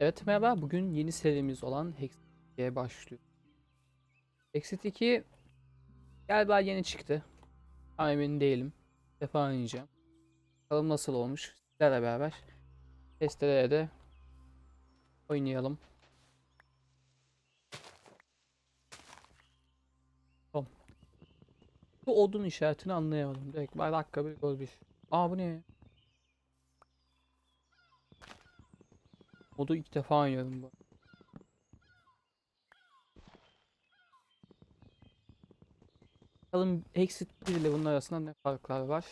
Evet merhaba. Bugün yeni serimiz olan Hexit 2'ye başlıyor. Hexit 2 galiba yeni çıktı. Tam emin değilim. Bir defa oynayacağım. Bakalım nasıl olmuş. Sizlerle beraber testlere de oynayalım. Tamam. Bu odun işaretini anlayamadım. Direkt bir dakika bir gol bir. Aa bu ne? Modu ilk defa oynuyorum bu. Bakalım Exit 1 ile bunun arasında ne farklar var?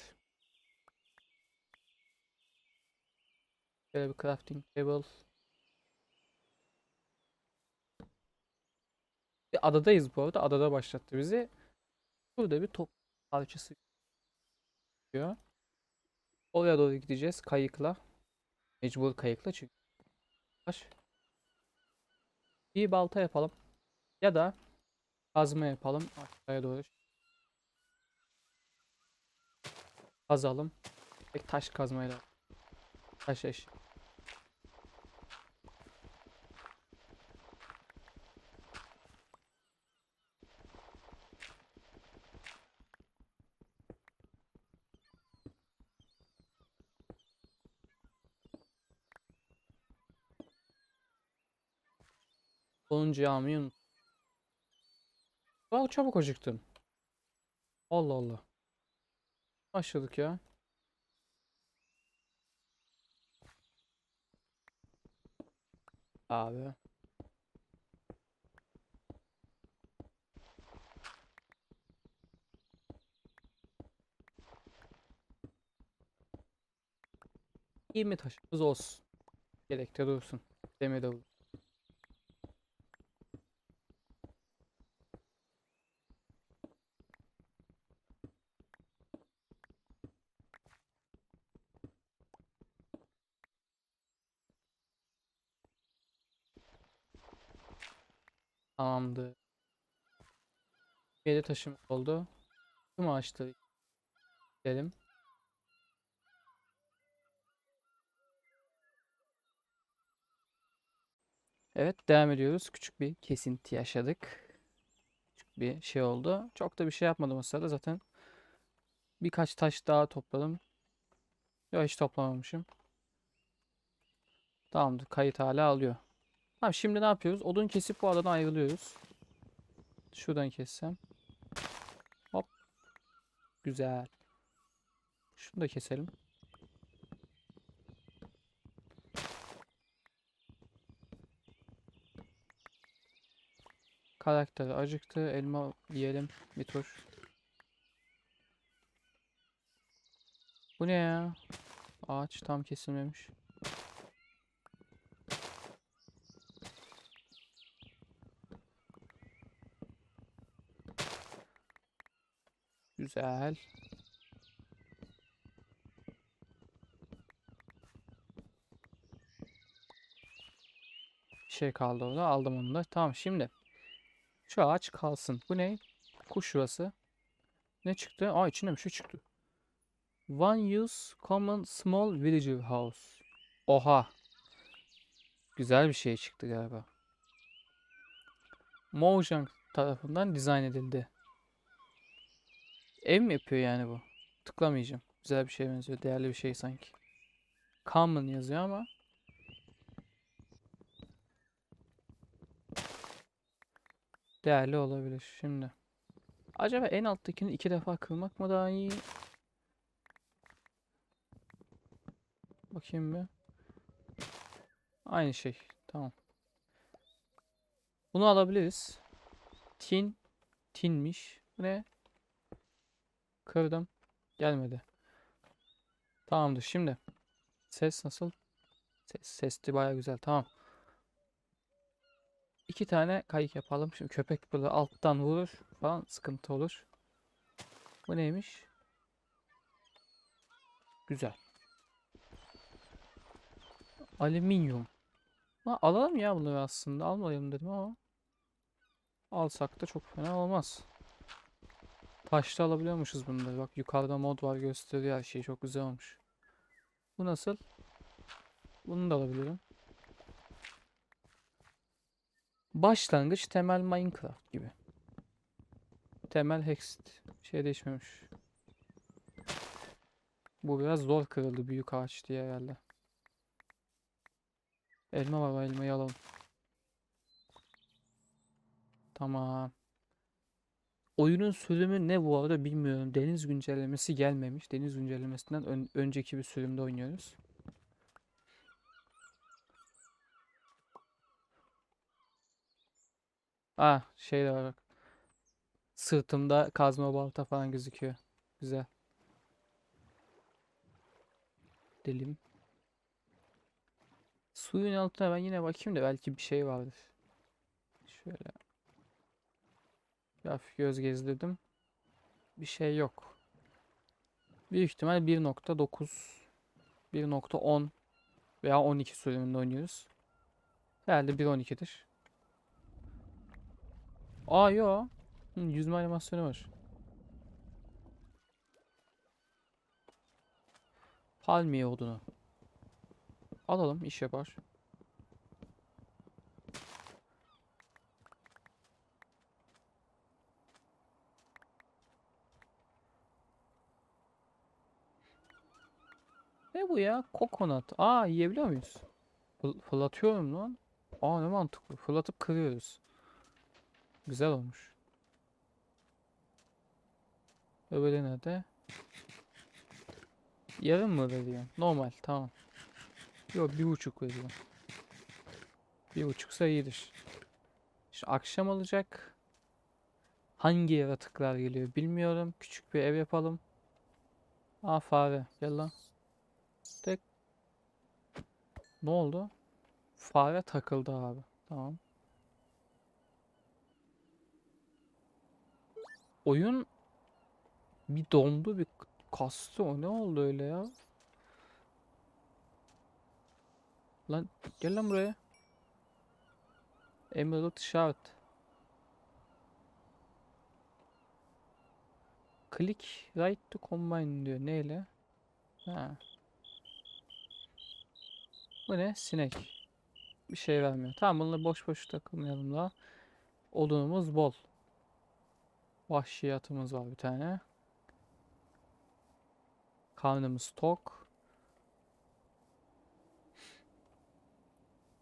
Şöyle bir crafting table. Bir adadayız bu arada. Adada başlattı bizi. Burada bir top parçası diyor. Oraya doğru gideceğiz kayıkla. Mecbur kayıkla çünkü var. Bir balta yapalım. Ya da kazma yapalım. Aşağıya doğru. Kazalım. Tek taş kazmayla. Taş eş. Sonuncu almayı unut. Aa, çabuk acıktım. Allah Allah. Başladık ya. Abi. Yirmi taşımız olsun. Yedekte dursun. Demir de olur. Tamamdır. Taşımız oldu. Tüm ağaçları gidelim. Evet devam ediyoruz. Küçük bir kesinti yaşadık. Küçük bir şey oldu. Çok da bir şey yapmadım o sırada zaten. Birkaç taş daha topladım. Yok hiç toplamamışım. Tamamdır. Kayıt hala alıyor. Tamam şimdi ne yapıyoruz? Odun kesip bu adadan ayrılıyoruz. Şuradan kessem. Güzel. Şunu da keselim. Karakter acıktı. Elma yiyelim bir tur. Bu ne ya? Ağaç tam kesilmemiş. Güzel. Şey kaldı orada. Aldım onu da. Tamam şimdi. Şu ağaç kalsın. Bu ne? Kuş yuvası. Ne çıktı? Aa içinde bir şey çıktı. One use common small villager house. Oha. Güzel bir şey çıktı galiba. Mojang tarafından dizayn edildi. Ev mi yapıyor yani bu? Tıklamayacağım. Güzel bir şeye benziyor. Değerli bir şey sanki. Common yazıyor ama. Değerli olabilir. Şimdi. Acaba en alttakini iki defa kılmak mı daha iyi? Bakayım bir. Aynı şey. Tamam. Bunu alabiliriz. Tin. Tinmiş. Bu ne? Kırdım. Gelmedi. Tamamdır. Şimdi. Ses nasıl? Ses, sesli baya güzel. Tamam. İki tane kayık yapalım. Şimdi köpek burada alttan vurur falan sıkıntı olur. Bu neymiş? Güzel. Alüminyum. Ha, alalım ya bunları aslında. Almayalım dedim ama. Alsak da çok fena olmaz. Taşta alabiliyormuşuz bunları. Bak yukarıda mod var gösteriyor her şey. Çok güzel olmuş. Bu nasıl? Bunu da alabilirim. Başlangıç temel Minecraft gibi. Temel Hext. Bir şey değişmemiş. Bu biraz zor kırıldı büyük ağaç diye herhalde. Elma var elmayı alalım. Tamam. Oyunun sürümü ne bu arada bilmiyorum. Deniz güncellemesi gelmemiş. Deniz güncellemesinden ön- önceki bir sürümde oynuyoruz. Ah şey de var bak. Sırtımda kazma balta falan gözüküyor. Güzel. Dilim. Suyun altına ben yine bakayım da belki bir şey vardır. Şöyle. Hafif göz gezdirdim. Bir şey yok. Büyük ihtimal 1.9 1.10 veya 12 sürümünde oynuyoruz. Herhalde 1.12'dir. Aa yo. Hı, yüzme animasyonu var. Palmiye odunu. Alalım iş yapar. Ne bu ya? Kokonat. Aa yiyebiliyor muyuz? Fırlatıyorum lan. Aa ne mantıklı. Fırlatıp kırıyoruz. Güzel olmuş. Öbürü nerede? Yarım mı veriyor? Normal tamam. Yok bir buçuk veriyor. Bir buçuksa iyidir. Şimdi akşam olacak. Hangi yaratıklar geliyor bilmiyorum. Küçük bir ev yapalım. Aa fare. Gel lan. Ne oldu? Fare takıldı abi. Tamam. Oyun bir dondu bir kastı o ne oldu öyle ya? Lan gel lan buraya. Emerald Shard. Click right to combine diyor. Neyle? Ha. Bu ne? Sinek. Bir şey vermiyor. Tamam bununla boş boş takılmayalım daha. Odunumuz bol. Vahşiyatımız var bir tane. Karnımız tok.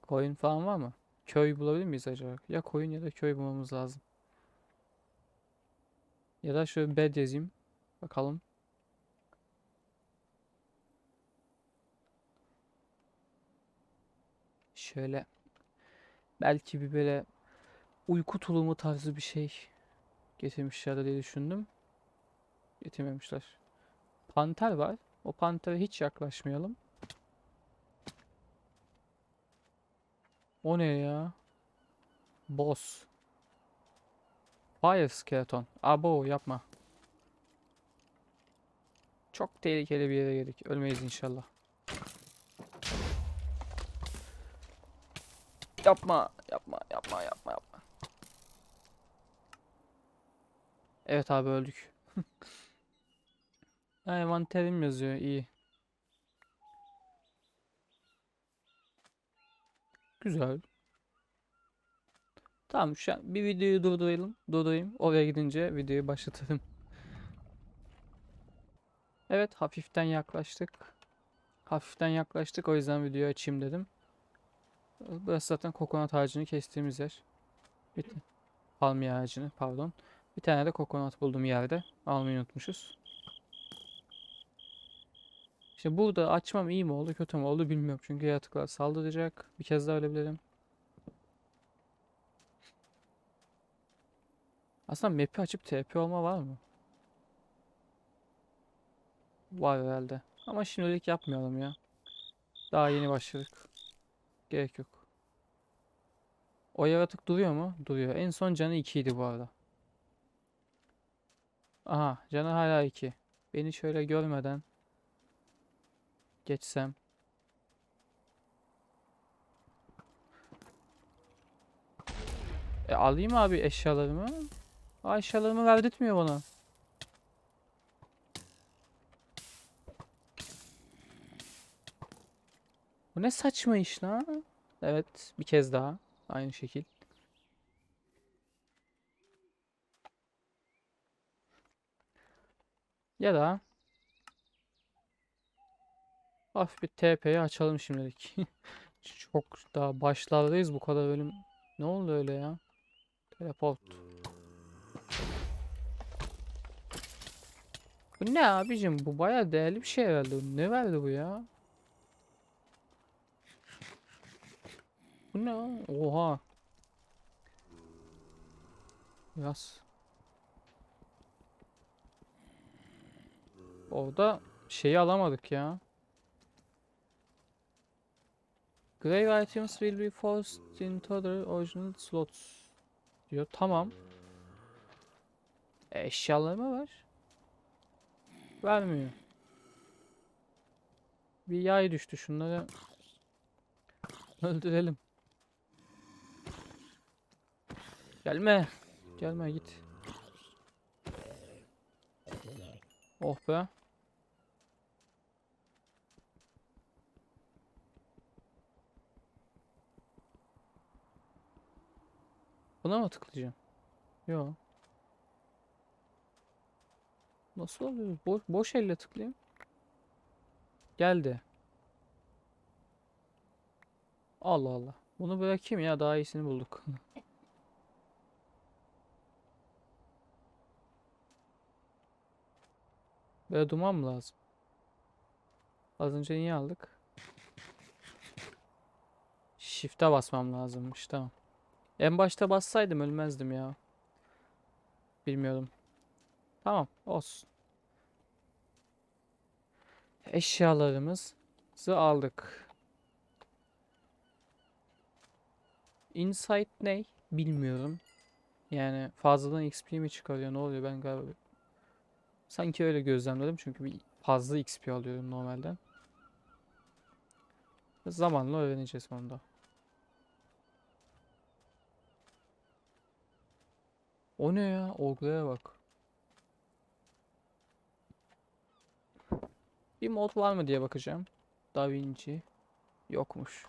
Koyun falan var mı? Köy bulabilir miyiz acaba? Ya koyun ya da köy bulmamız lazım. Ya da şöyle bed yazayım. Bakalım. Şöyle belki bir böyle uyku tulumu tarzı bir şey getirmişler diye düşündüm. Getirmemişler. Panter var. O pantere hiç yaklaşmayalım. O ne ya? Boss. Fire skeleton. Abo yapma. Çok tehlikeli bir yere geldik. Ölmeyiz inşallah. Yapma, yapma, yapma, yapma, yapma. Evet abi öldük. Envanterim yazıyor. iyi. Güzel. Tamam şu an bir videoyu durduralım. Durdurayım. Oraya gidince videoyu başlatırım. Evet hafiften yaklaştık. Hafiften yaklaştık o yüzden videoyu açayım dedim. Burası zaten kokonat ağacını kestiğimiz yer. Bir t- palmiye ağacını pardon. Bir tane de kokonat buldum yerde. Almayı unutmuşuz. İşte burada açmam iyi mi oldu kötü mü oldu bilmiyorum. Çünkü yaratıklar saldıracak. Bir kez daha ölebilirim. Aslında map'i açıp TP olma var mı? Var herhalde. Ama şimdilik yapmayalım ya. Daha yeni başladık. Gerek yok. O yaratık duruyor mu? Duruyor. En son canı 2 idi bu arada. Aha canı hala 2. Beni şöyle görmeden geçsem. E alayım abi eşyalarımı. Aa, eşyalarımı verdirtmiyor bana. Bu ne saçma iş lan. Evet bir kez daha. Aynı şekil. Ya da hafif bir TP'yi açalım şimdilik. Çok daha başlardayız bu kadar bölüm. Ne oldu öyle ya? Teleport. Bu ne abicim? Bu baya değerli bir şey herhalde. Ne verdi bu ya? Bu ne? Oha. Yaz. Orada şeyi alamadık ya. Grave items will be forced into the original slots. Diyor. Tamam. E, eşyalar mı var? Vermiyor. Bir yay düştü şunları. Öldürelim. Gelme. Gelme git. Oh be. Buna mı tıklayacağım? Yok. Nasıl oluyor? Boş, boş elle tıklayayım. Geldi. Allah Allah. Bunu bırakayım ya daha iyisini bulduk. Böyle duman mı lazım? Az önce niye aldık? Shift'e basmam lazımmış tamam. En başta bassaydım ölmezdim ya. Bilmiyorum. Tamam olsun. Eşyalarımızı aldık. Insight ne? Bilmiyorum. Yani fazladan XP mi çıkarıyor? Ne oluyor? Ben galiba sanki öyle gözlemledim çünkü bir fazla XP alıyorum normalden. Zamanla öğreneceğiz onu da. O ne ya? Olguya bak. Bir mod var mı diye bakacağım. DaVinci yokmuş.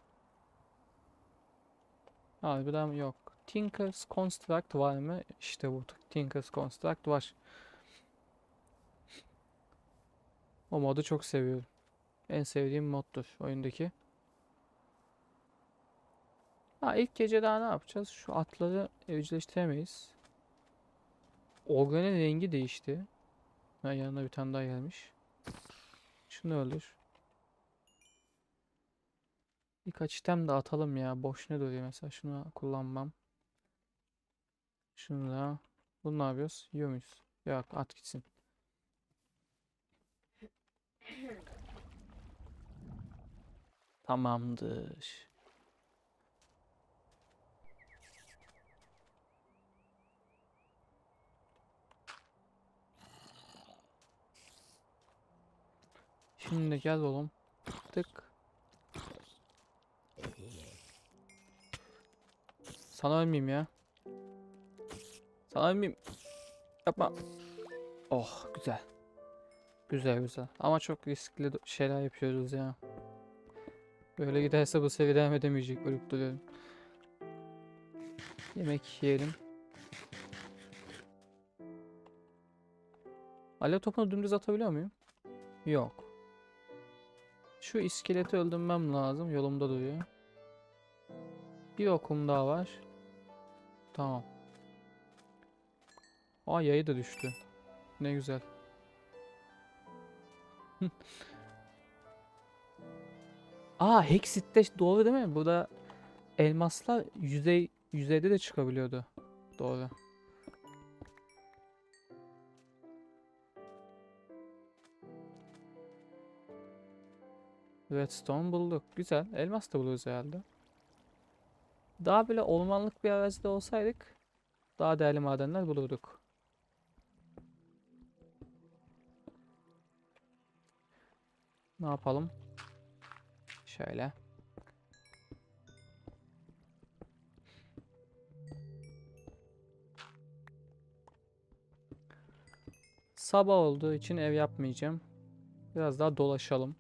Harbiden yok. Tinker's Construct var mı? İşte bu. Tinker's Construct var. O modu çok seviyorum. En sevdiğim moddur oyundaki. Ha ilk gece daha ne yapacağız? Şu atları evcilleştiremeyiz. Organın rengi değişti. Ha yanına bir tane daha gelmiş. Şunu öldür. Birkaç item de atalım ya. Boş ne duruyor mesela. Şunu kullanmam. Şunu da. Bunu ne yapıyoruz? Yiyor muyuz? Yok at gitsin. Tamamdır. Şimdi gel oğlum. Tık. Sana ölmeyeyim ya. Sana ölmeyeyim. Yapma. Oh güzel. Güzel güzel. Ama çok riskli şeyler yapıyoruz ya. Böyle giderse bu sefer devam edemeyecek. Ölüp duruyorum. Yemek yiyelim. Alev topunu dümdüz atabiliyor muyum? Yok. Şu iskeleti öldürmem lazım. Yolumda duruyor. Bir okum daha var. Tamam. Aa yayı da düştü. Ne güzel. Aa Hexit'te doğru değil mi? Burada elmaslar yüzey yüzeyde de çıkabiliyordu. Doğru. Redstone bulduk. Güzel. Elmas da buluruz herhalde. Daha böyle ormanlık bir arazide olsaydık daha değerli madenler bulurduk. Ne yapalım? Şöyle. Sabah olduğu için ev yapmayacağım. Biraz daha dolaşalım.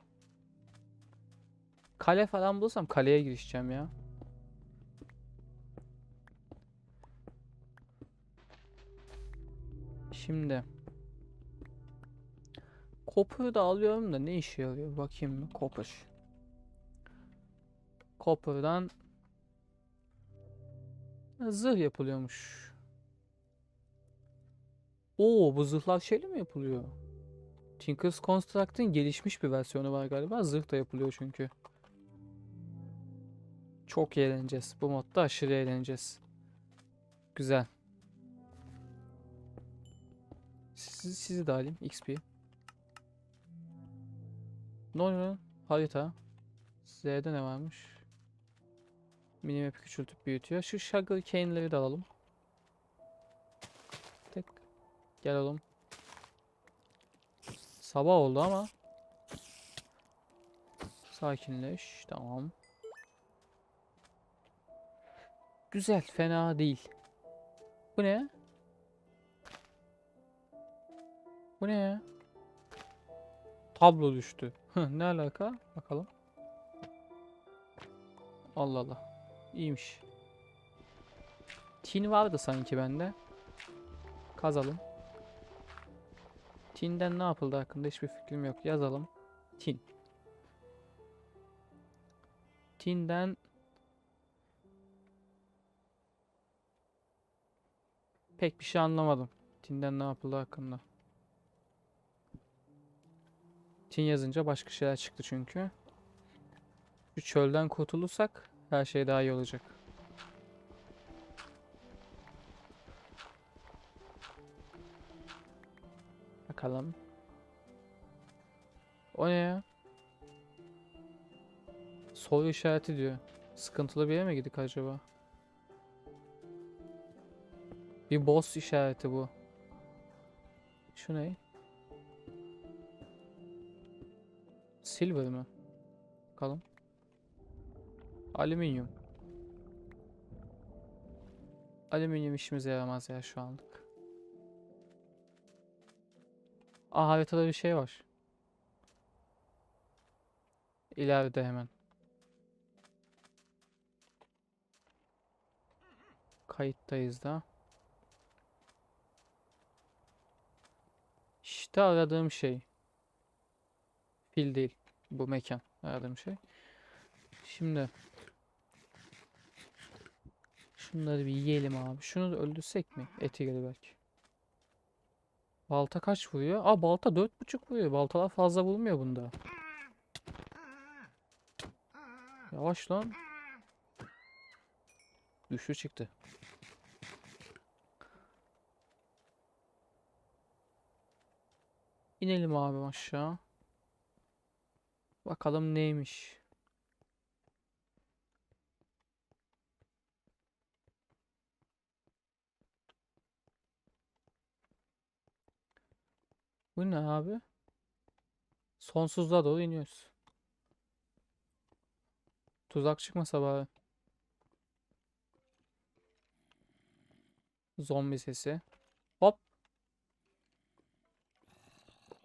Kale falan bulursam kaleye girişeceğim ya. Şimdi Copper'ı da alıyorum da ne işe yarıyor? Bakayım mı? Copper. Copper'dan zırh yapılıyormuş. Oo bu zırhlar şeyle mi yapılıyor? Tinker's Construct'ın gelişmiş bir versiyonu var galiba. Zırh da yapılıyor çünkü. Çok eğleneceğiz. Bu modda aşırı eğleneceğiz. Güzel. Sizi, sizi de alayım. XP. Ne oluyor? Harita. Z'de ne varmış? Minimap'i küçültüp büyütüyor. Şu Sugar Cane'leri de alalım. Tek. Gel oğlum. Sabah oldu ama. Sakinleş. Tamam. Güzel. Fena değil. Bu ne? Bu ne ya? Tablo düştü. Ne alaka? Bakalım. Allah Allah. İyiymiş. Tin vardı sanki bende. Kazalım. Tin'den ne yapıldı hakkında hiçbir fikrim yok. Yazalım. Tin. Tin'den pek bir şey anlamadım. Tin'den ne yapıldı hakkında. Tin yazınca başka şeyler çıktı çünkü. Şu çölden kurtulursak her şey daha iyi olacak. Bakalım. O ne ya? Soru işareti diyor. Sıkıntılı bir yere mi gittik acaba? Bir boss işareti bu. Şu ne? Silver mı? Bakalım. Alüminyum. Alüminyum işimize yaramaz ya şu anlık. Aa haritada bir şey var. İleride hemen. Kayıttayız da. İşte aradığım şey. Fil değil. Bu mekan aradığım şey. Şimdi şunları bir yiyelim abi. Şunu da öldürsek mi? Eti gelir belki. Balta kaç vuruyor? Aa balta 4.5 vuruyor. Baltalar fazla vurmuyor bunda. Yavaş lan. Güçlü çıktı. İnelim abi aşağı. Bakalım neymiş. Bu ne abi? Sonsuzluğa doğru iniyoruz. Tuzak çıkmasa bari. Zombi sesi. Hop.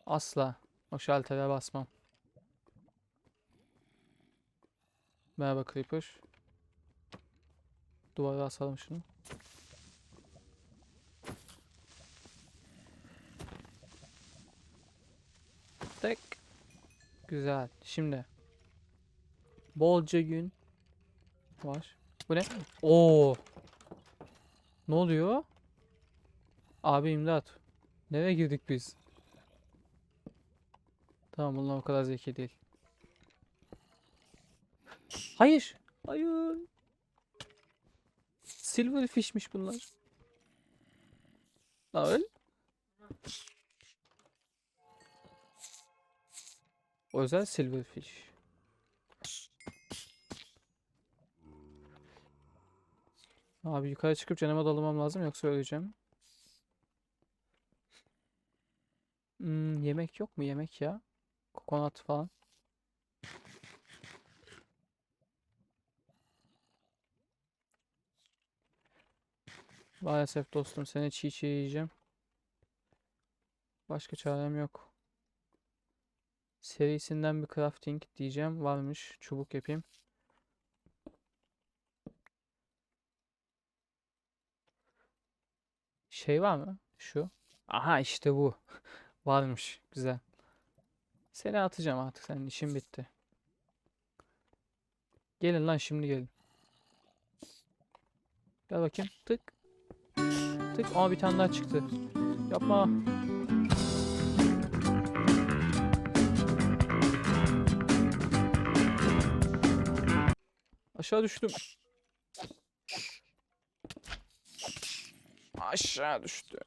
Asla. O şaltere basmam. Merhaba Creeper. Duvara asalım şunu. Tek. Güzel. Şimdi. Bolca gün var. Bu ne? Oo. Ne oluyor? Abi imdat. Nereye girdik biz? Tamam bunlar o kadar zeki değil. Hayır. Hayır. Silverfish'miş bunlar. Lan öl. Özel silverfish. Abi yukarı çıkıp canıma dalamam lazım yoksa öleceğim. Hmm, yemek yok mu yemek ya? Kokonat falan. Maalesef dostum seni çiğ çiğ yiyeceğim. Başka çarem yok. Serisinden bir crafting diyeceğim. Varmış. Çubuk yapayım. Şey var mı? Şu. Aha işte bu. Varmış. Güzel. Seni atacağım artık senin işin bitti. Gelin lan şimdi gelin. Gel bakayım. Tık. Tık. Aa bir tane daha çıktı. Yapma. Aşağı düştüm. Aşağı düştüm.